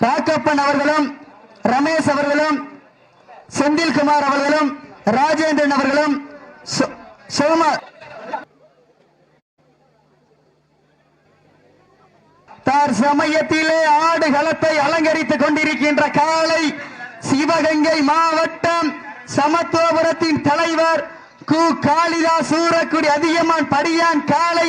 பாக்கப்பன் அவர்களும் ரமேஷ் அவர்களும் செந்தில்குமார் அவர்களும் ராஜேந்திரன் அவர்களும் சோ- சோமா தார் சமயத்திலே ஆடு களத்தை அலங்கரித்துக் கொண்டிருக்கின்ற காலை சிவகங்கை மாவட்டம் சமத்துவபுரத்தின் தலைவர் கு. காளிதாஸ் சூரக்குடி அதிகமான் படியான் காலை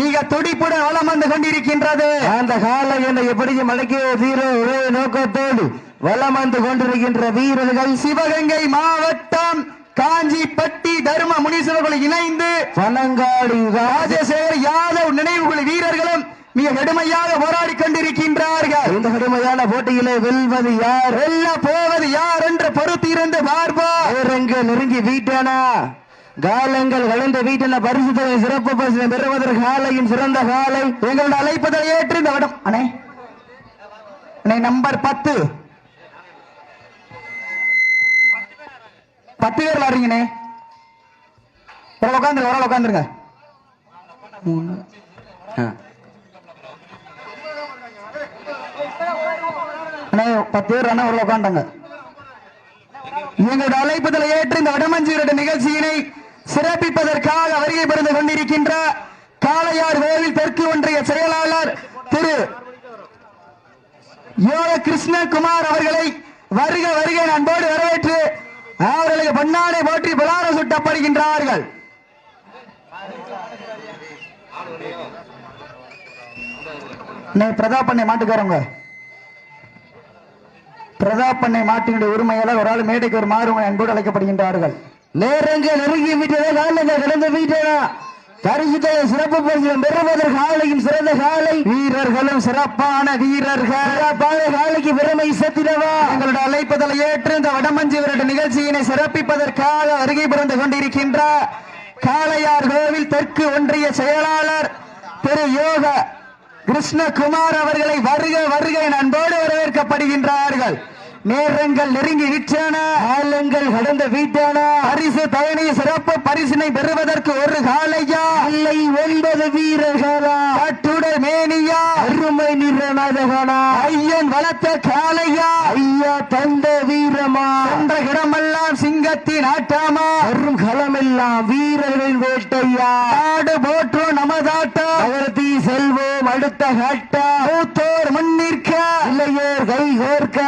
மிக துடிப்புடன் வலம் வந்து கொண்டிருக்கின்றது. அந்த காலை என்னை எப்படியும் அடக்கிய தீர ஒரே நோக்கத்தோடு வலம் வந்து கொண்டிருக்கின்ற வீரர்கள் சிவகங்கை மாவட்டம் காஞ்சிப்பட்டி தர்ம முனீஸ்வரர்கள் இணைந்து பனங்காடி ராஜசேகர் யாதவ் நினைவுகுழு வீரர்களும் மிக கடுமையாக போராடி கொண்டிருக்கின்றார்கள். இந்த கடுமையான போட்டியிலே வெல்வது யார்? வெல்ல போவது யார் என்று பொறுத்திருந்து பார்ப்போம். நெருங்கி வீட்டானா? காலங்கள் கலந்த வீட்டில் பரிசு தொகை சிறப்பு பரிசு பெறுவதற்கு காலையும் சிறந்த காலை எங்களோட அழைப்பதை ஏற்று இந்த விடம். அண்ணே. அண்ணே நம்பர் பத்து. பத்து பேர் வர்றீங்கண்ணே ஒரு உட்காந்துருங்க ஒரு உட்காந்துருங்க. மூணு. அண்ணே பத்து பேர் அண்ணா உள்ள உட்காண்டாங்க எங்களோட அழைப்புதலை ஏற்று இந்த வடமஞ்சியருடைய நிகழ்ச்சியினை சிறப்பிப்பதற்காக வருகை புரிந்து கொண்டிருக்கின்ற காளையார் வேவில் தெற்கு ஒன்றிய செயலாளர் திரு யோக கிருஷ்ணகுமார் அவர்களை வருக வருக அன்போடு வரவேற்று அவர்களுக்கு பொன்னாடை போற்றி புலார சுட்டப்படுகின்றார்கள். பிரதாப் பண்ணை மாட்டுக்காரங்க பிரதாப் பண்ணை மாட்டினுடைய உரிமையாளர் ஒரு ஆள் மேடைக்கு ஒரு மாறுவங்க அன்போடு அழைக்கப்படுகின்றார்கள். நேரங்க நெருங்கி விட்டதே காலங்கள் கடந்த வீட்டனா பரிசு தொகை சிறப்பு பரிசு பெறுவதற்கு காலையும் சிறந்த காலை. வீரர்களும் சிறப்பான வீரர்கள். சிறப்பான காலைக்கு பெருமை சத்திரவா எங்களோட அழைப்பதலை ஏற்று இந்த வடமஞ்சிவருடைய நிகழ்ச்சியினை சிறப்பிப்பதற்காக வருகை புரிந்து கொண்டிருக்கின்ற காளையார் கோவில் தெற்கு ஒன்றிய செயலாளர் திரு யோக கிருஷ்ணகுமார் அவர்களை வருக வருக அன்போடு வரவேற்கப்படுகின்றார்கள். நேரங்கள் நெருங்கி விட்டன காலங்கள் கடந்த வீட்டானா. பரிசு தயணி சிறப்பு பரிசினை பெறுவதற்கு ஒரு காளையா? இல்லை ஒன்பது வீரர்களா? கட்டுடை மேனியா? அருமை நிற நாதகனா ஐயன் வளர்த்த காளையா? ஐயா தந்த வீரமா? என்ற இடமெல்லாம் சிங்கத்தின் ஆட்டாமா? வரும் களமெல்லாம் வீரர்களின் வேட்டையா? நாடு போற்றும் நமதாட்டம் நகர்த்தி செல்வோம் அடுத்த கட்டா? மூத்தோர் முன்னிற்க. இளையோர் கை கோர்க்க.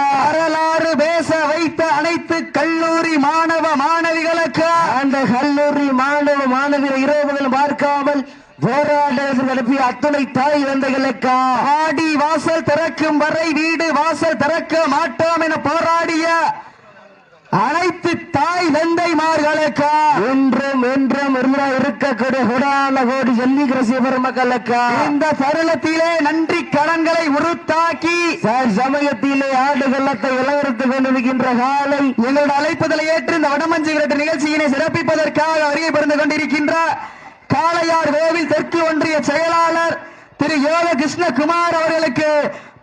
வரலாறு பேச வைத்த அனைத்து கல்லூரி மாணவ மாணவிகளுக்கு அந்த கல்லூரி மாணவ மாணவியர் இரவுகள் பார்க்காமல் அனுப்பிய அத்துணை தாய் தந்தைகளுக்கா ஆடி வாசல் திறக்கும் வரை வீடு வாசல் திறக்க மாட்டோம் என போராடிய அனைத்து தாய் தந்தைமார்களுக்கு கொடான கோடி ஜல்லிக்கிற சிவபெருமக்களுக்கா? இந்த தருணத்திலே நன்றி கடன்களை உருத்தாக்கி சார் சமயத்திலே ஆடு கள்ளத்தை இளவரத்துக் கொண்டிருக்கின்ற காலை எங்களோட அழைப்புதலை ஏற்று இந்த வடமஞ்சி விரட்டு நிகழ்ச்சியினை சிறப்பிப்பதற்காக வருகை புரிந்து கொண்டிருக்கின்ற காளையார் கோவில் தெற்கு ஒன்றிய செயலாளர் திரு யோக கிருஷ்ணகுமார் அவர்களுக்கு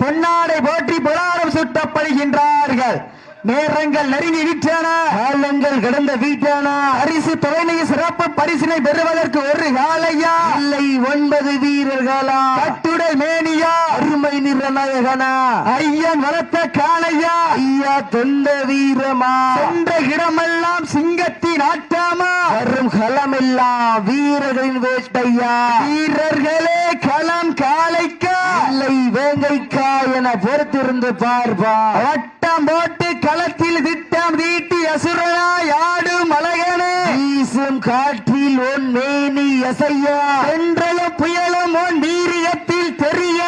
பொன்னாடை போற்றி புலாரம் சுட்டப்படுகின்றார்கள். நேரங்கள் நெருங்கி விட்டன. காலங்கள் கடந்த வீட்டானா. பரிசு தொகையை சிறப்பு பரிசினை பெறுவதற்கு ஒரு காளையா இல்லை ஒன்பது வீரர்களா? கட்டுடை மேனியா? நாயகனா ஐயன் வளர்த்த காளையா? ஐயா தொந்த வீரமா? சென்ற இடமெல்லாம் சிங்கத்தின் ஆட்டாமா? வரும் களமெல்லாம் வீரர்களின் வேட்டையா? வீரர்களே களம் காளைக்கா? இல்லை வேங்கைக்கா என பொறுத்திருந்து பார்ப்பா. வட்டம் போட்டு களத்தில் திட்டம் தீட்டி அசுரனாய் ஆடும் அழகனே. வீசும் காற்றில் ஒன் மேனி அசையா என்றலும் புயலும் உன் வீரியத்தில் தெரிய?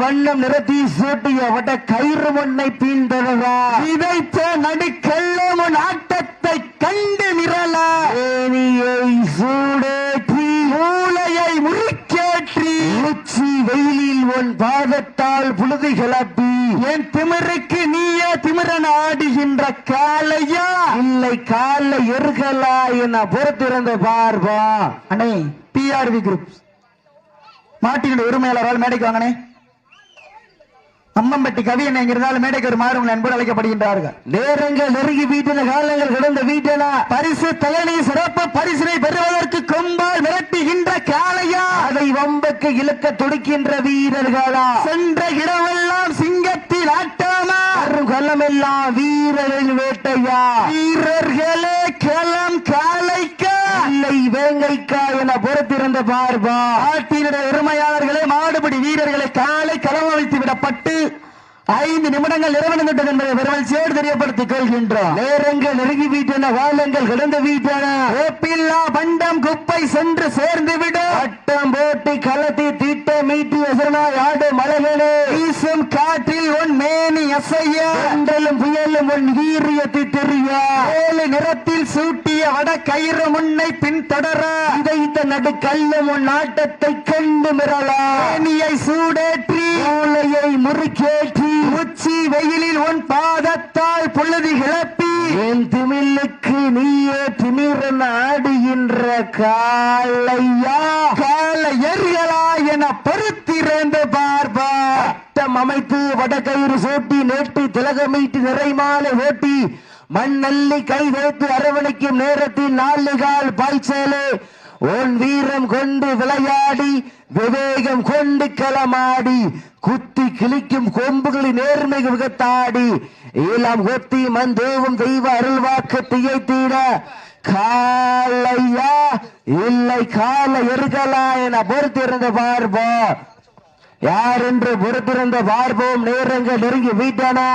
வண்ணம் நிறத்தி சூட்டிய வட கயிறு மண்ணை பீந்தவரா விதைத்த நடுக்கெல்லாம் உன் ஆட்டத்தை கண்டு நிரலா? ஏனியை சூடேற்றி மூளையை முறுக்கேற்றி. உச்சி வெயிலில் உன் பாதத்தால் புழுதி கிளப்பி. என் திமிருக்கு நீயே திமிரன் ஆடுகின்ற காலையா இல்லை கால எருகலா என பொறுத்திருந்து பார்வா. அண்ணே பிஆர்வி குரூப் மாட்டினுடைய உரிமையாளரால் மேடைக்கு வாங்கனே அம்மம்பட்டி கவி என்ன இருந்தாலும் மேடைக்கு ஒரு மாறு உங்களை அன்போடு அழைக்கப்படுகின்றார்கள். நேரங்கள் நெருங்கி வீட்டின காலங்கள் கடந்த வீட்டினா பரிசு தலைமை சிறப்பு பரிசினை பெறுவதற்கு கொம்பால் மிரட்டுகின்ற காளையா? அதை வம்பக்கு இழுக்க துடிக்கின்ற வீரர்களா? சென்ற இடமெல்லாம் சிங்கத்தில் ஆட்ட களமெல்லாம் வீரரின் வேட்டையா? வீரர்களே களம் காலைக்கா இல்லை வேங்கைக்கா என பொறுத்திருந்த பார்பா ஆட்டினுடைய உரிமையாளர்களே மாடுபிடி வீரர்களை காலை களம் வைத்து விடப்பட்டு ஐந்து நிமிடங்கள் நிறைவடைந்துவிட்டது என்பதை சேர் தெரியப்படுத்திக் கொள்கின்றோம் நேரங்கள் நெருங்கி வீட்டன காலங்கள் கடந்து வீட்டன ஓப்பில்லா பண்டம் குப்பை சென்று சேர்ந்து விடும் பட்டம் போட்டி கலத்தி தீட்ட மீட்டி எசனாய் ஆடு மலைகளே வீசும் காற்றில் உன் மேனி அசைய. என்றலும் புயலும் உன் வீரியத்தை தெரிய. நிறத்தில் சூட்டிய வட கயிறு முன்னை பின்தொடர இதைத்த நடு கல்லும் உன் நாட்டத்தை கண்டு மிரளா. மேனியை சூடேற்றி மூளையை முறுக்கேற்றி. உச்சி வெயிலில் உன் பாதத்தால் புழுதி கிளப்பி என் திமிலுக்கு நீயே திமிரன் ஆடுகின்ற காலையா கால எரியலா என பொறுத்திருந்து பார்ப்பா. அமைத்து வடகயிறு சூட்டி நேட்டு திலகமீட்டு நிறைமாலை ஓட்டி மண்ணள்ளி கை வைத்து அரவணைக்கும் நேரத்தில் நாளிகால் பாய்ச்சலே. உன் வீரம் கொண்டு விளையாடி விவேகம் கொண்டு களமாடி குத்தி கிழிக்கும் கொம்புகளை நேர்மை விகத்தாடி ஈலாம் கொத்தி மந்தேவும் தெய்வ அருள்வாக்கு திகைத்தீர காலையா? இல்லை கால இருக்கலா என பொறுத்திருந்து பார்ப்போம். யார் என்று பொறுத்திருந்து பார்ப்போம் நேரங்கள் நெருங்கி வீட்டானா?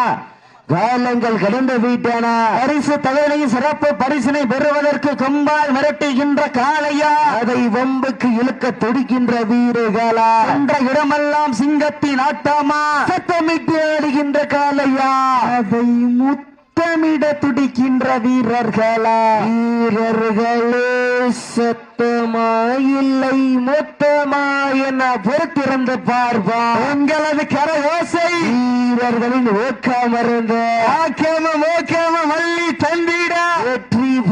காலங்கள் கடந்து வீட்டேனா? பரிசு தகவலையும் சிறப்பு பரிசினை பெறுவதற்கு கம்பால் மிரட்டுகின்ற காளையா? அதை வம்புக்கு இழுக்க துடிக்கின்ற வீரர்களா? என்ற இடமெல்லாம் சிங்கத்தின் ஆட்டமா? சத்தமிட்டு ஆடுகின்ற காளையா? அதை முத்தமிட துடிக்கின்ற வீரர்களா? வீரர்களே சத்தமா இல்லை மொத்தமா என பொறுத்திருந்த பார்ப்பா. உங்களது கரயோசை வீரர்களின் ஓக்காமருந்த. ஆக்கேம மோக்கேம மல்லி தந்திட.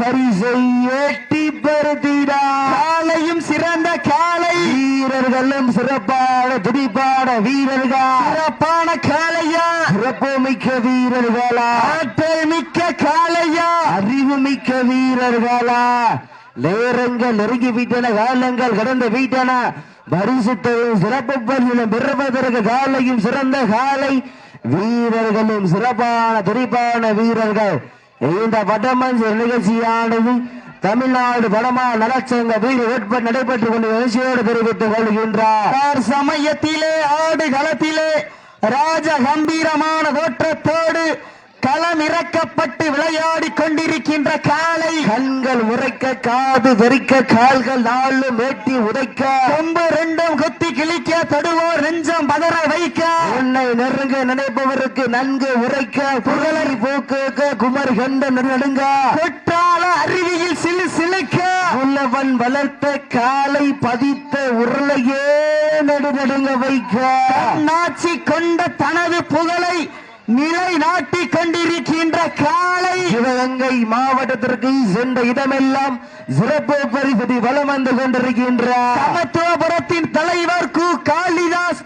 பரிசை எட்டி பருத்திடா காலையும் சிறந்த காலை வீரர்களும் சிறப்பான துடிப்பான வீரர்கள். சிறப்பான காளையா. சிறப்புமிக்க வீரர்களா. ஆற்றல் மிக்க காளையா. அறிவு மிக்க வீரர்களா. நேரங்கள் நெருங்கி விட்டன காலங்கள் கடந்து விட்டன. பரிசுத்தையும் சிறப்பு பரிசிலும் பெறுவதற்கு காலையும் சிறந்த காலை வீரர்களும் சிறப்பான துடிப்பான வீரர்கள். இந்த வடமஞ்சு நிகழ்ச்சியானது தமிழ்நாடு வடமா நலச்சங்க வீடு உட்பட நடைபெற்றுக் கொண்டு நிகழ்ச்சியோடு தெரிவித்துக் கொள்கின்றார். சமயத்திலே ஆடு களத்திலே ராஜ கம்பீரமான தோற்றத்தோடு களம் இறக்கப்பட்டு விளையாடி கொண்டிருக்கின்ற காளை. கண்கள் உரைக்க காது வெறிக்க கால்கள் நாளும் வேட்டி உதைக்க. கொம்பு ரெண்டும் குத்தி கிழிக்க தொடுவோர் நெஞ்சம் பதற வைக்க. உன்னை நெருங்க நினைப்பவருக்கு நன்கு உரைக்க. புகழை போக்க குமர் கண்ட நடுங்க. குற்றால அருவியில் சிலு சிலுக்க. உள்ளவன் வளர்த்த காலை பதித்த உருளையே நடு நடுங்க வைக்க. நாச்சி கொண்ட தனது புகழை நிலை நாட்டி கொண்டிருக்கின்ற காளை சிவகங்கை மாவட்டத்திற்கு சென்ற இடமெல்லாம் சிறப்பு பரிசு வலம் வந்து கொண்டிருக்கின்றார். சமத்துவபுரத்தின் தலைவர் கு. காளிதாஸ்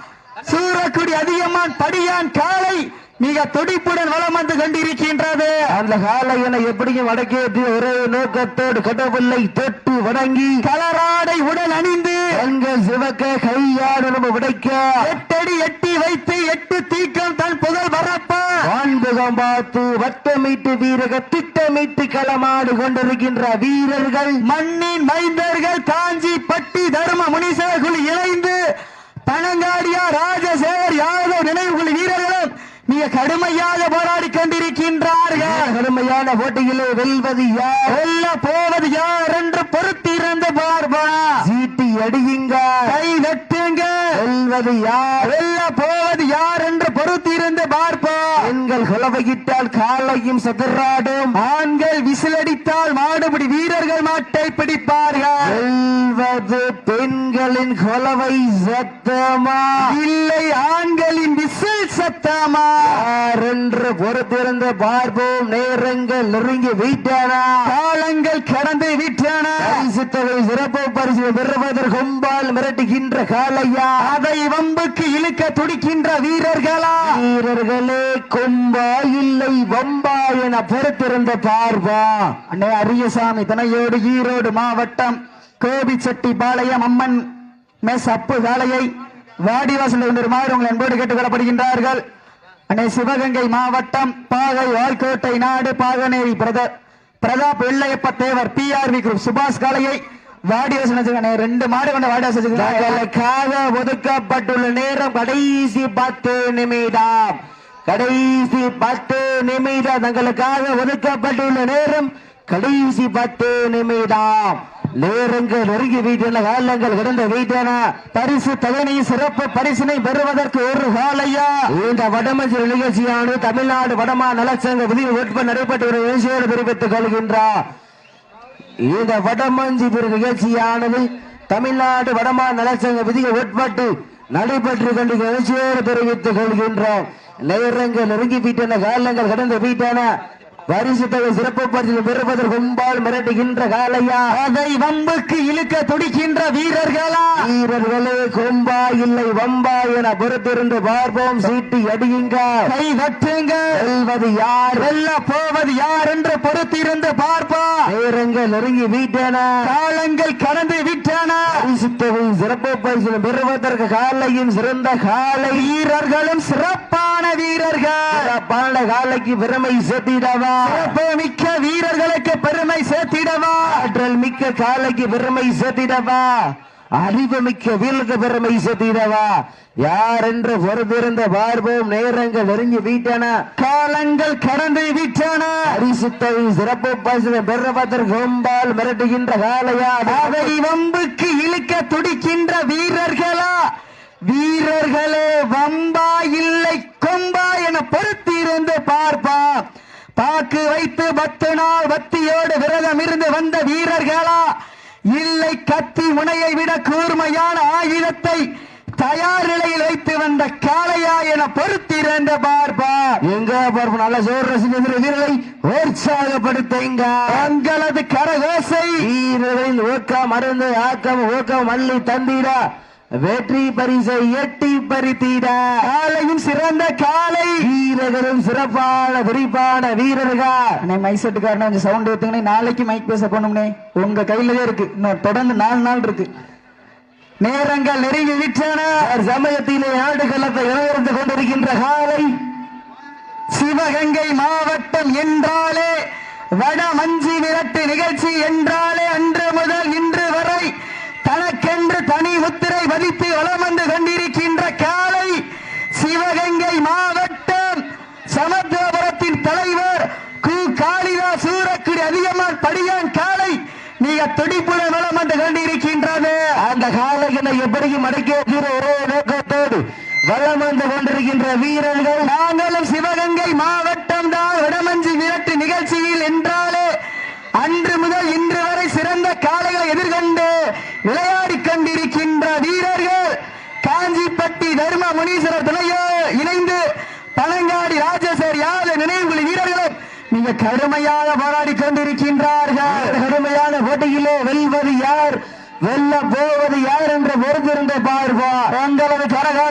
சூரக்குடி அதிகமான் படியான் காளை மிக துடிப்புடன் வலம் வந்து கொண்டிருக்கின்றது. அந்த காலையனை எப்படியும் அடக்கேற்றி ஒரே நோக்கத்தோடு கடவுளை தொட்டு வணங்கி கலராடை உடல் அணிந்து கண்கள் சிவக்க கையாடு நம்ம விடைக்க எட்டடி எட்டி வைத்து எட்டு தீக்கம் தன் புகழ் பரப்ப வான்புகம் பார்த்து வீரக திட்டமிட்டு களமாடு கொண்டிருக்கின்ற வீரர்கள் மண்ணின் மைந்தர்கள் காஞ்சி பட்டி தர்ம முனிசகுலி இணைந்து பனங்காடியா ராஜசேகர் யாதவ் நினைவுகள் வீரர்களும் மிக கடுமையாக போராடி கொண்டிருக்கின்றார்கள். கடுமையான போட்டியிலே வெல்வது யார்? வெல்ல போவது யார் என்று பொறுத்திருந்து பார்ப்பா சீட்டி அடியுங்க. கை தட்டுங்க வெல்வது யார்? வெல்ல போவது யார் என்று பொறுத்திருந்து பார்ப்போம் பெண்கள் குலவையிட்டால் காலையும் சதுராடும் ஆண்கள் விசிலடித்தால் மாடுபிடி வீரர்கள் மாட்டை பிடிப்பார்கள். வெல்வது பெண்களின் கொலவை சத்தமா? இல்லை ஆண்களின் விசில் சத்தமா? என்று பொறுத்திருந்து பார்ப்போம். நேரங்கள் நெருங்கி வீட்டானா. காலங்கள் கடந்து விட்டன. பரிசு சிறப்பு பரிசு பெறுவதற்கு கும்பால் மிரட்டுகின்ற காலையா அதை வம்புக்கு இழுக்க துடிக்கின்ற வீரர்களா? வீரர்களே கொம்பா இல்லை வம்பா என பொறுத்திருந்த பார்வா அண்ணே அரியசாமி தனையோடு ஈரோடு மாவட்டம் கோபிச்செட்டி பாளையம் அம்மன் மெஸ் அப்பு காளையை வாடிவாசல் கொண்டிருமாறு உங்கள் அன்போடு கேட்டுக் கொள்ளப்படுகின்றார்கள் அண்ணே சிவகங்கை மாவட்டம் பாகை வால்கோட்டை நாடு பாகனேரி பிரத பிரதாப் வெள்ளையப்ப தேவர் பிஆர்வி குரூப் சுபாஷ் காலையை வாடிவாசன் வச்சிருக்கானே ரெண்டு மாடு கொண்ட வாடிவாசன் வச்சிருக்காங்க ஒதுக்கப்பட்டுள்ள நேரம் கடைசி பத்து நிமிடம். கடைசி பத்து நிமிடம். தங்களுக்காக ஒதுக்கப்பட்டுள்ள நேரம் கடைசி பத்து நிமிடம். நேரங்கள் நெருங்கி வீட்டன காலங்கள் கடந்த வீட்டன பரிசு தகுதி சிறப்பு பரிசினை பெறுவதற்கு ஒரு காலையா? இந்த வடமஞ்சள் நிகழ்ச்சியானது தமிழ்நாடு வடமா நலச்சங்க விதி உட்பட நடைபெற்ற ஒரு நிகழ்ச்சியோடு தெரிவித்துக் கொள்கின்றார். இந்த வடமஞ்சி பெரு நிகழ்ச்சியானது தமிழ்நாடு வடமா நலச்சங்க விதிக உட்பட்டு நடைபெற்று கொண்டு நிகழ்ச்சியோடு தெரிவித்துக் கொள்கின்றோம். நேரங்கள் நெருங்கி வீட்டன காலங்கள் கடந்து வீட்டன பரிசு தொகை சிறப்பு பரிசு பெறுவதற்கு கும்பால் மிரட்டுகின்ற காலையா அதை வம்புக்கு இழுக்க துடிக்கின்ற வீரர்களா? வீரர்களே கொம்பா இல்லை வம்பா என பொறுத்திருந்து பார்ப்போம். சீட்டி அடியுங்க. கை தட்டுங்க செல்வது யார்? வெல்ல போவது யார் என்று பொறுத்திருந்து பார்ப்பா நேரங்கள் நெருங்கி வீட்டன. காலங்கள் கடந்து விட்டன. பரிசுத்தவை சிறப்பு பரிசு பெறுவதற்கு காலையும் சிறந்த காலை வீரர்களும் சிறப்பான வீரர்கள். சிறப்பான காலைக்கு பெருமை சேர்த்திடவா? சிறப்பு மிக்க வீரர்களுக்கு பெருமை சேர்த்திடவா? ஆற்றல் மிக்க காலைக்கு பெருமை சேர்த்திடவா? அறிவு மிக்க வீரருக்கு பெருமை சேர்த்திடவா யார் என்று பொறுத்திருந்த பார்ப்போம் நேரங்கள் நெருங்கி வீட்டன. காலங்கள் கடந்து விட்டன. பரிசுத்தவை சிறப்பு பரிசு பெறுவதற்கு கொம்பால் மிரட்டுகின்ற காலையா அதை வம்புக்கு இழுக்க துடிக்கின்ற வீரர்களா? வீரர்களே வம்பா இல்லை கொம்பா என பொறுத்திருந்து பார்ப்பா பாக்கு வைத்து பத்து நாள் பத்தியோடு விரதம் இருந்து வந்த வீரர்களா? இல்லை கத்தி முனையை விட கூர்மையான ஆயுதத்தை தயார் நிலையில் வைத்து வந்த காளையா என பொறுத்திருந்த பார்ப்பா. எங்க பார்ப்போம்? நல்ல சோர் ரசிகர் வீரர்களை உற்சாகப்படுத்துங்க தங்களது கரகோசை. வீரர்களின் ஊக்கம் மருந்து ஆக்கம் ஊக்கம் அள்ளி தந்திட. வெற்றி பரிசை எட்டி பறித்திட. காலையும் சிறந்த காலை. வீரர்களும் சிறப்பான விரிப்பான வீரர்கள். அண்ணே மைக் செட்டுக்காரனே கொஞ்சம் சவுண்ட் ஏத்துங்கண்ணே நாளைக்கு மைக் பேச போகணும்னே உங்க கையில தான் இருக்கு. இன்னும் தொடர்ந்து நாலு நாள் இருக்கு. நேரங்கள் நெருங்கி விட்டன. சமயத்திலே ஆடுகளத்தை இணைந்து கொண்டிருக்கின்ற காலை. சிவகங்கை மாவட்டம் என்றாலே வட மஞ்சி விரட்டு நிகழ்ச்சி என்றாலே அன்று முதல் இன்று தனக்கென்று தனி முத்திரை பதித்து வலம் வந்து கொண்டிருக்கின்ற காலை சிவகங்கை மாவட்டம் சமுத்திரபுரத்தின் தலைவர் கு. காளிதா சூரக்குடி அதிகமான் படியான் காலை நீங்க துடிப்புடன் வலம் வந்து கொண்டிருக்கின்றது. அந்த காலைகளை எப்படியும் அடக்கி ஒரே நோக்கத்தோடு வளம் வந்து கொண்டிருக்கின்ற வீரர்கள் நாங்களும் சிவகங்கை மாவட்டம் தான் வடமஞ்சி விரட்டு நிகழ்ச்சியில் என்றாலே அன்று முதல் இன்று வரை சிறந்த காளைகளை எதிர்கொண்டு விளையாடிக் கொண்டிருக்கின்ற வீரர்கள் காஞ்சிப்பட்டி தர்ம முனீஸ்வரர் துணையோ இணைந்து பனங்காடி ராஜேஸ்வர் யாத நினைவுகளை வீரர்களும் மிக கடுமையாக போராடி கொண்டிருக்கின்றார்கள். கடுமையான போட்டியிலே வெல்வது யார்? வெல்ல போவது யார் என்று பொறுத்திருந்த பார்ப்போம். தங்களது கரகாசை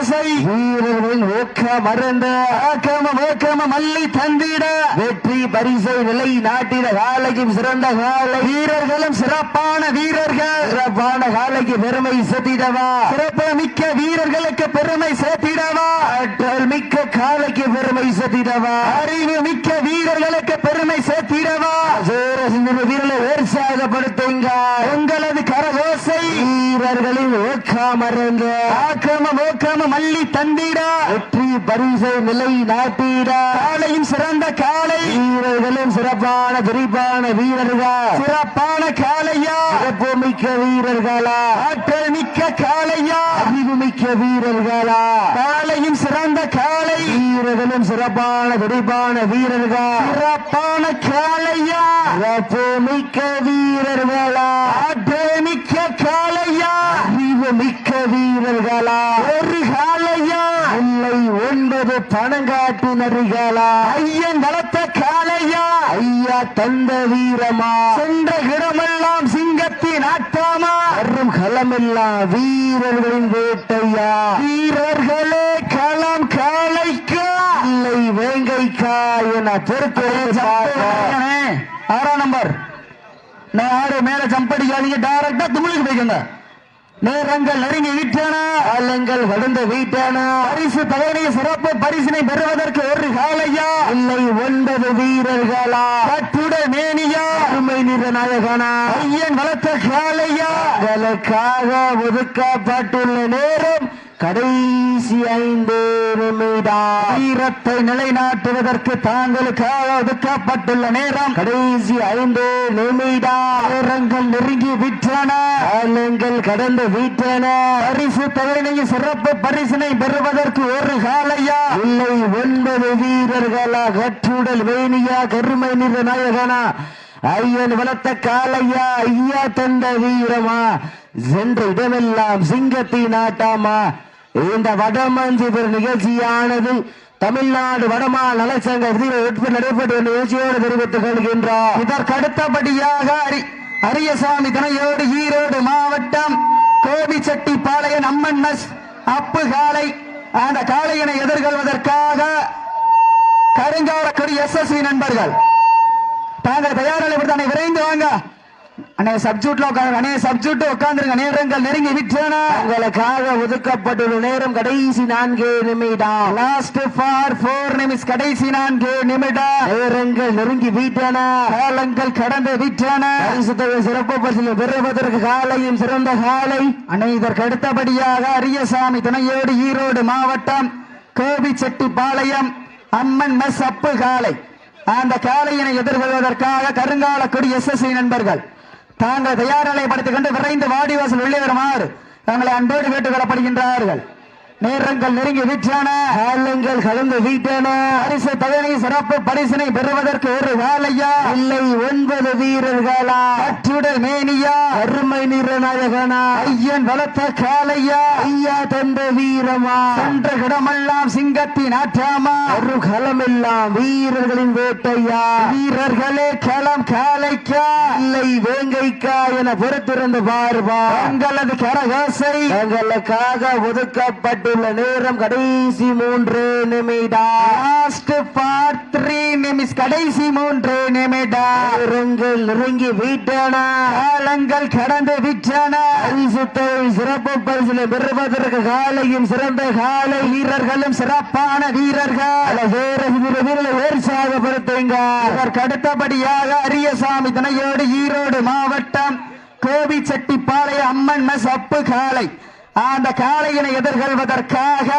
வீரர்கள் ஓக்க மறந்த ஆக்கம ஓக்கம மல்லி தந்திட. வெற்றி பரிசை நிலை நாட்டின காலைக்கும் சிறந்த காலை. வீரர்களும் சிறப்பான வீரர்கள். சிறப்பான காலைக்கு பெருமை சேர்த்திடவா? சிறப்பு மிக்க வீரர்களுக்கு பெருமை சேர்த்திடவா? ஆற்றல் மிக்க காலைக்கு பெருமை சேர்த்திடவா? அறிவு மிக்க வீரர்களுக்கு பெருமை சேர்த்திடவா? சோர சிந்தன வீரர்களை உற்சாகப்படுத்துங்க உங்களது கரகோசை. வீரர்களின் ஊக்க மறந்த ஆக்கிரம ஓக்கம மல்லி தந்திட. வெற்றி பரிசை நிலை நாட்டிட. காலையும் சிறந்த காலை. வீரர்களும் சிறப்பான விரிப்பான வீரர்கள். சிறப்பான காளையா சிறப்பு மிக்க வீரர்களா. ஆற்றல் மிக்க காளையா அறிவு மிக்க வீரர்களா. காலையும் சிறந்த காளை வீரர்களும் சிறப்பான விரிப்பான வீரர்கள்? சிறப்பான காளையா? சிறப்பு மிக்க வீரர்களா? ஆற்றல் மிக்க காளையா? அறிவு மிக்க வீரர்களா? ஒரு காளையா? இல்லை ஒன்பது பணங்காட்டு நரிகளா? ஐயன் வளர்த்த காளையா? ஐயா தந்த வீரமா? சென்ற இடமெல்லாம் சிங்கத்தின் ஆட்டாமா வரும் களமெல்லாம் வீரர்களின் வேட்டையா? வீரர்களே களம் காளைக்கா இல்லை வேங்கைக்கா என பொறுத்து ஆறாம் நம்பர். நான் ஆறு மேல ஜம்ப் அடிக்காதீங்க. டைரக்டா தும்முலுக்கு போய்க்கோங்க. நேரங்கள் நெருங்கி விட்டன? காலங்கள் கடந்து வீட்டான? பரிசு தவணைய சிறப்பு பரிசினை பெறுவதற்கு ஒரு காலையா? இல்லை ஒன்பது வீரர்களா? கட்டுட மேனியா? அருமை நிற நாயகனா? ஐயன் வளர்த்த காலையா? உங்களுக்காக ஒதுக்கப்பட்டுள்ள நேரம் கடைசி ஐந்து வீரத்தை நிலைநாட்டுவதற்கு தாங்களுக்காக ஒதுக்கப்பட்டுள்ள நேரம். கடைசி ஐந்து நிமிடம். நேரங்கள் நெருங்கி விட்டன. காலங்கள் கடந்து வீட்டன. பரிசு தவணைய சிறப்பு பரிசினை பெறுவதற்கு ஒரு காலையா? இல்லை ஒன்பது வீரர்களா கற்றுடல் வேணியா கருமை நிற நாயகனா? ஐயன் வளர்த்த காலையா ஐயா தந்த வீரமா? சென்ற இடமெல்லாம் சிங்கத்தின் ஆட்டாமா? இந்த வடமஞ்சு பெரு நிகழ்ச்சியானது தமிழ்நாடு வடமா நலச்சங்க விதியில் உட்பட்டு நடைபெற்ற நிகழ்ச்சியோடு தெரிவித்துக் கொள்கின்றார் இதற்கு அடுத்தபடியாக அரி அரியசாமி துணையோடு ஈரோடு மாவட்டம் கோபிச்செட்டிப்பாளையம் அம்மன் மஸ் அப்பு காளை அந்த காளையினை எதிர்கொள்வதற்காக கருங்காலக்குடி எஸ்எஸ்வி நண்பர்கள். தாங்கள் தயாரில் விரைந்து வாங்க. அண்ணே சப்ஜூட்ல உட்காந்து அண்ணே சப்ஜூட் உட்காந்துருங்க நேரங்கள் நெருங்கி விட்டன. உங்களுக்காக ஒதுக்கப்பட்டுள்ள நேரம் கடைசி நான்கு நிமிடம். லாஸ்ட் ஃபார் போர் நிமிஷ் கடைசி நான்கு நிமிடம். நேரங்கள் நெருங்கி வீட்டன. காலங்கள் கடந்து விட்டன. பரிசு தொகை சிறப்பு பரிசில் பெறுவதற்கு காலையும் சிறந்த காலை. அண்ணே இதற்கு அடுத்தபடியாக அரியசாமி துணையோடு ஈரோடு மாவட்டம் கோபிச்செட்டிப்பாளையம் அம்மன் மெஸ் அப்பு காளை அந்த காளையினை எதிர்கொள்வதற்காக கருங்காலக்குடி எஸ்எஸ்சி நண்பர்கள். தாங்கள் தயார் நிலைப்படுத்திக் கொண்டு விரைந்து வாடிவாசல் உள்ளே வருமாறு தங்களை அன்போடு கேட்டுக்கொள்ளப்படுகின்றார்கள். நேரங்கள் நெருங்கி விட்டன. காலங்கள் கலந்து வீட்டன. பரிசு தகுதி சிறப்பு பரிசினை பெறுவதற்கு ஒரு வேலையா இல்லை ஒன்பது வீரர்களா? கற்றுடல் மேனியா? அருமை நிற நாயகனா? ஐயன் வளர்த்த காலையா ஐயா தந்த வீரமா? சென்ற இடமெல்லாம் சிங்கத்தின் ஆற்றாமா? ஒரு களமெல்லாம் வீரர்களின் வேட்டையா? வீரர்களே களம் காலைக்கா இல்லை வேங்கைக்கா என பொறுத்திருந்து பார்வா தங்களது கரகோசை தங்களுக்காக ஒதுக்கப்பட்டுள்ள நேரம் கடைசி மூன்று நிமிடம் லாஸ்ட் ஃபார் த்ரீ நிமிஷ் கடைசி மூன்று நிமிடம் நேரங்கள் நெருங்கி வீட்டன. காலங்கள் கடந்து விட்டன. பரிசுத்தை சிறப்பு பரிசினை பெறுவதற்கு காலையும் சிறந்த காலை. வீரர்களும் சிறப்பான வீரர்கள். உற்சாகப்படுத்துங்க. இதற்கு அடுத்தபடியாக அரியசாமி துணையோடு ஈரோடு மாவட்டம் கோபிச்செட்டிப்பாளையம் அம்மன் அப்பு காளை அந்த காளையினை எதிர்கொள்வதற்காக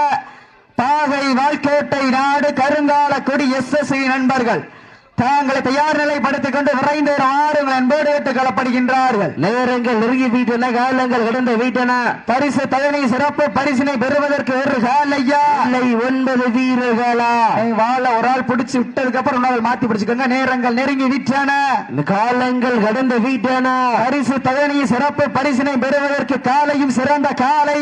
பாகை வாழ்க்கோட்டை நாடு கருங்காலக்குடி எஸ் எஸ் நண்பர்கள். தாங்களை தயார் நிலைப்படுத்திக் கொண்டு விரைந்து ஆறுங்கள் அன்போடு கேட்டுக் கொள்ளப்படுகின்றார்கள் நேரங்கள் நெருங்கி வீட்டன காலங்கள் கடந்த வீட்டன. பரிசு தகுதி சிறப்பு பரிசினை பெறுவதற்கு ஒரு காலையா இல்லை ஒன்பது வீரர்களா? வாழ ஒரு ஆள் பிடிச்சு விட்டதுக்கு அப்புறம் ஆள் மாத்தி பிடிச்சுக்கோங்க. நேரங்கள் நெருங்கி விட்டன. காலங்கள் கடந்த வீட்டன. பரிசு தகுதி சிறப்பு பரிசினை பெறுவதற்கு காலையும் சிறந்த காலை.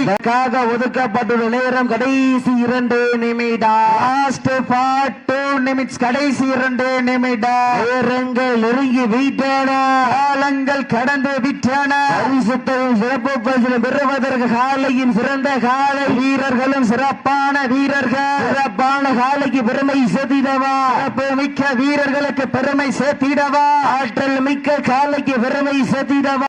ஒதுக்கப்பட்டுள்ள நேரம் கடைசி இரண்டு நிமிடம். லாஸ்ட் பார்ட் டூ நிமிட்ஸ் கடைசி இரண்டு நிமிடம். நேரங்கள் நெருங்கி வீட்டன. காலங்கள் கடந்து விட்டன. பரிசுத்தையும் சிறப்பு பரிசினை பெறுவதற்கு காலையும் சிறந்த காலை. வீரர்களும் சிறப்பான வீரர்கள். சிறப்பான காலைக்கு பெருமை சிறப்பு மிக்க வீரர்களுக்கு பெருமை சேர்த்திடவா. ஆற்றல் மிக்க காலைக்கு பெருமை செதிடவா